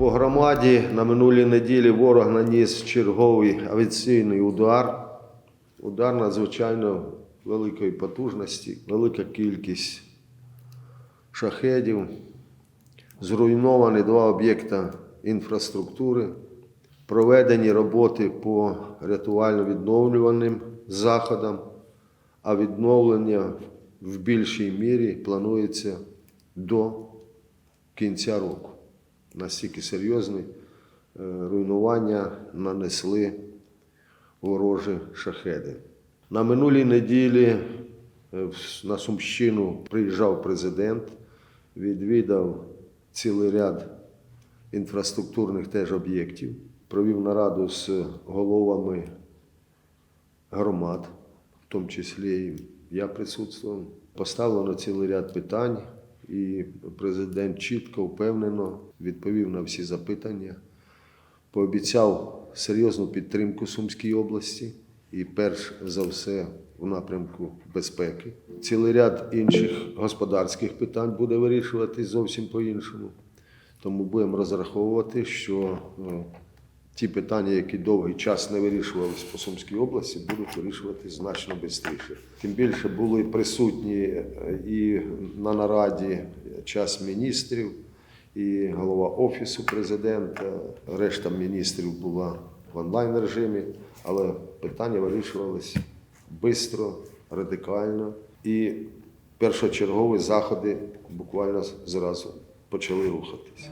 По громаді на минулій неділі ворог наніс черговий авіаційний удар. Удар надзвичайно великої потужності, велика кількість шахедів, зруйновані два об'єкта інфраструктури, проведені роботи по рятувально-відновлюваним заходам, а відновлення в більшій мірі планується до кінця року. Настільки серйозні е, руйнування нанесли ворожі шахеди. На минулій неділі е, на Сумщину приїжджав президент, відвідав цілий ряд інфраструктурних теж об'єктів, провів нараду з головами громад, в тому числі і я присутствував. Поставлено цілий ряд питань, і президент чітко, впевнено відповів на всі запитання пообіцяв серйозну підтримку Сумській області і перш за все в напрямку безпеки. Цілий ряд інших господарських питань буде вирішуватись зовсім по-іншому. Тому будемо розраховувати, що ну, ті питання, які довгий час не вирішувалися по Сумській області, будуть вирішуватись значно швидше. Тим більше були присутні е, і на нараді час міністрів, і голова офісу президента. Решта міністрів була в онлайн режимі, але питання вирішувалися швидко, радикально. І першочергові заходи буквально зразу почали рухатись.